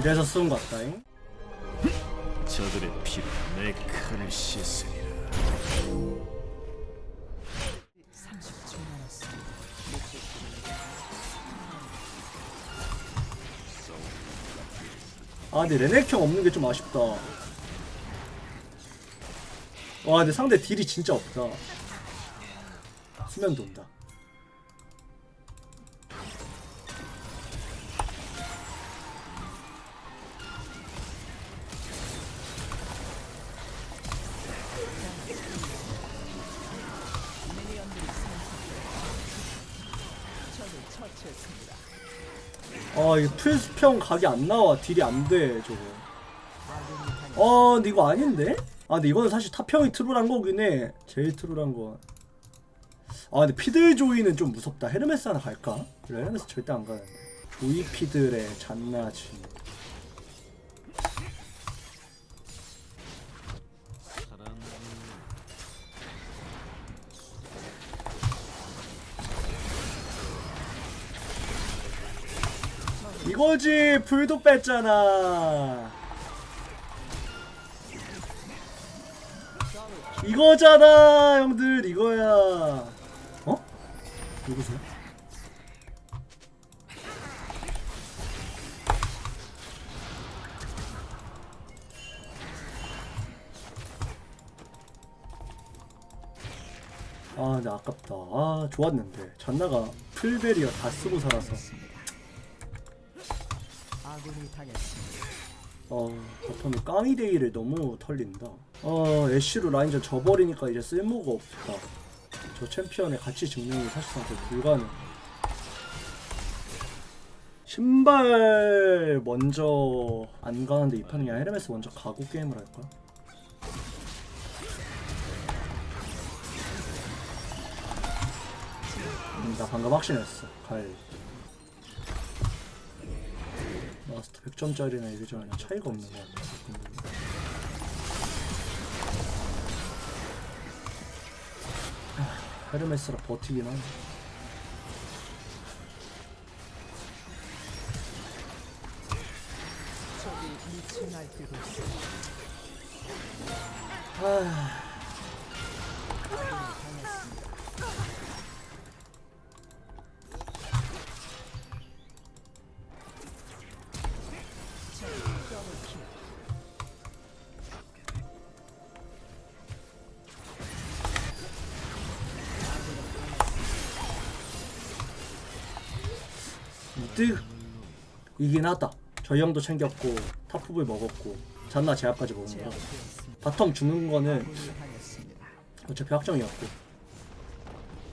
이래서 쓴 것 같다잉 저들의 피로 내 칼을 씻으리라. 30초 남았습니다. 아 근데 레넥형 없는 게 좀 아쉽다 와 근데 상대 딜이 진짜 없다 수면 돈다 아 이거 풀수평 각이 안 나와 딜이 안 돼 저거 아 근데 이거 아닌데? 아 근데 이거는 사실 탑평이 트롤한 거긴 해 제일 트롤한 거. 아 근데 피들 조이는 좀 무섭다 헤르메스 하나 갈까? 그래 헤르메스 절대 안 가는데 조이 피들의 잔나지 이거지 불도 뺐잖아 이거잖아 형들 이거야 어? 누구세요? 아 근데 아깝다 아 좋았는데 잔나가 풀베리어 다 쓰고 살아서. 어, 바텀이 깡이데이를 너무 털린다. 어, 애쉬로 라인전 져버리니까 이제 쓸모가 없다. 저 챔피언의 가치 증명이 사실상 불가능. 신발 먼저 안 가는데 이 판은 그냥 헤르메스 먼저 가고 게임을 할까? 음, 나 방금 확신했어. 갈. 마스터 100점짜리나 이게 전혀 차이가 없는 것 같아. 가끔. 하, 헤르메스라 버티긴 하네. 아, 이득 이긴 하다. 저 형도 챙겼고 타프볼 먹었고 잔나 제압까지 먹은. 제압되었습니다. 바텀 죽는 거는. 어차피 확정이었고.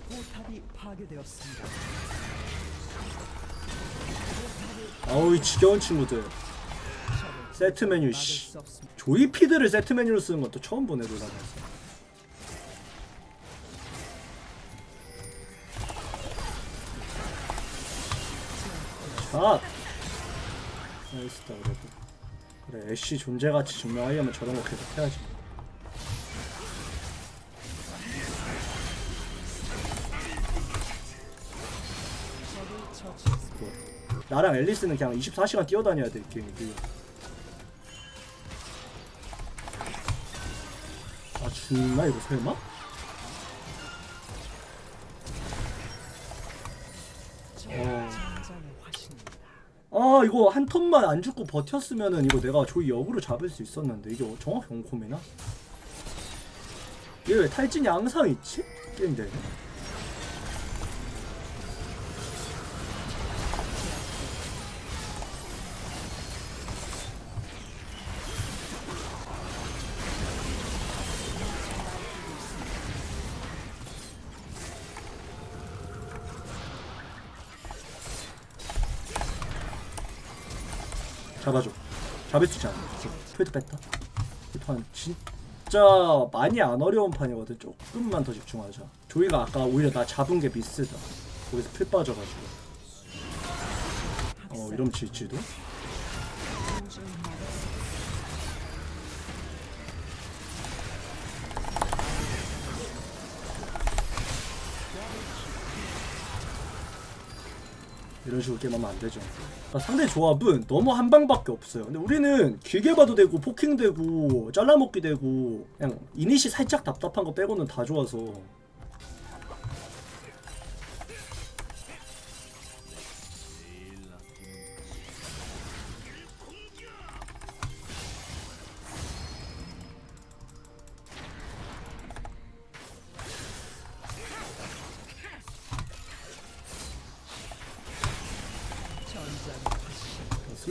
포탑이 파괴되었습니다. 아우 이 지겨운 친구들. 세트 메뉴 씨. 수 없습니다. 조이 피드를 세트 메뉴로 쓰는 것도 처음 보네 롤하면서. 샷! 나이스다 그래도 그래 애쉬 존재가치 증명하려면 저런 거 계속 해야지. 뭐. 나랑 앨리스는 그냥 24시간 뛰어다녀야 돼 게임이 아 죽나 이거 설마? 아 이거 한 턴만 안 죽고 버텼으면은 이거 내가 조이 역으로 잡을 수 있었는데 이게 정확히 원콤이나? 이게 왜 탈진이 항상 있지? 게임 내내 잡아줘. 잡을 수 있지 않나 필드 뺐다. 이 판 진짜 많이 안 어려운 판이거든 조금만 더 집중하자. 조이가 아까 오히려 나 잡은 게 미스다. 거기서 필 빠져가지고. 어 이러면 질지도 이런 식으로 게임하면 안 되죠. 그러니까 상대 조합은 너무 한 방밖에 없어요. 근데 우리는 길게 봐도 되고 포킹 되고 잘라먹기 되고 그냥 이니시 살짝 답답한 거 빼고는 다 좋아서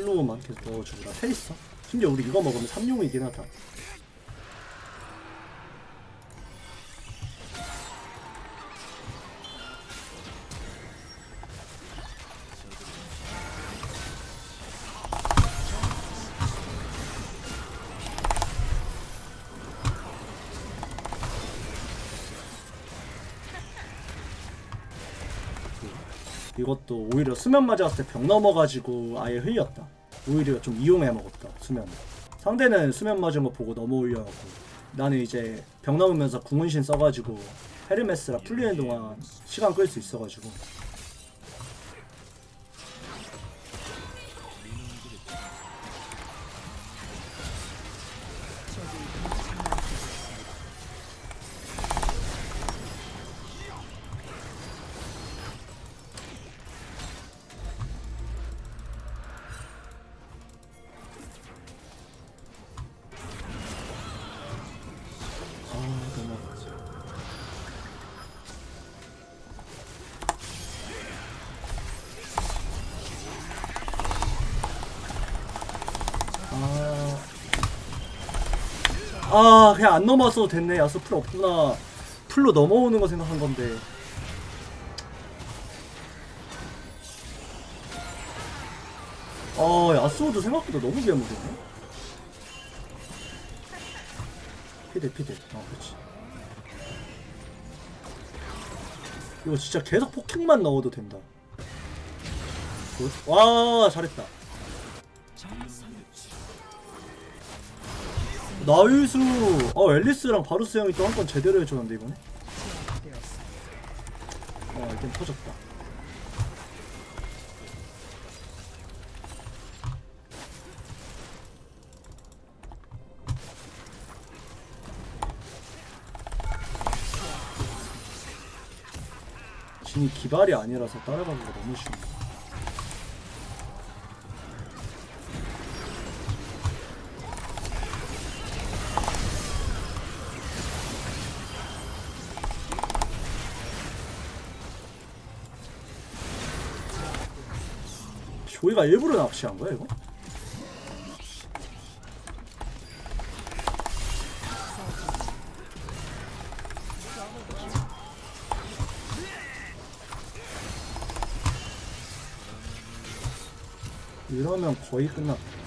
슬로우만 계속 넣어주고. 나 페이스 심지어 우리 이거 먹으면 3용이긴 하다 이것도 오히려 수면 맞았을 때 병 넘어가지고 아예 흘렸다. 오히려 좀 이용해 먹었다 수면. 상대는 수면 맞은 거 보고 넘어 올려갖고 나는 이제 병 넘으면서 궁은신 써가지고 헤르메스라 풀리는 동안 시간 끌 수 있어가지고 아, 아 그냥 안 넘어왔어도 됐네. 야수 풀 없구나. 풀로 넘어오는 거 생각한 건데. 아 야수도 생각보다 너무 괴물이네. 피대 피대. 아 그렇지. 이거 진짜 계속 폭행만 넣어도 된다. 굿. 와 잘했다. 나이스. 어 앨리스랑 바루스 형이 또 한 건 제대로 해줬는데 이번에. 어 이젠 터졌다. 진이 기발이 아니라서 따라가기가 너무 쉽네. 조이가 일부러 납치한 거야 이거? 이러면 거의 끝났다.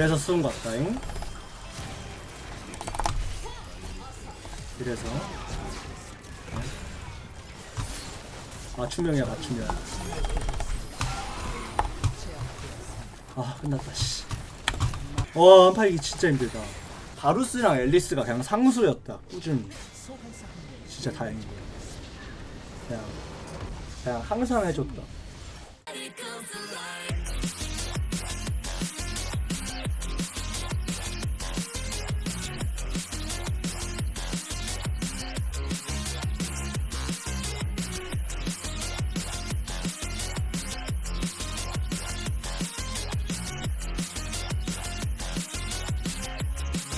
이래서 쓴것 같다잉. 이래서. 맞춤형이야 맞춤형. 아 끝났다 씨와 한판 이기 진짜 힘들다. 바루스랑 앨리스가 그냥 상수였다 꾸준히. 진짜 다행이네. 그냥 그냥 항상 해줬다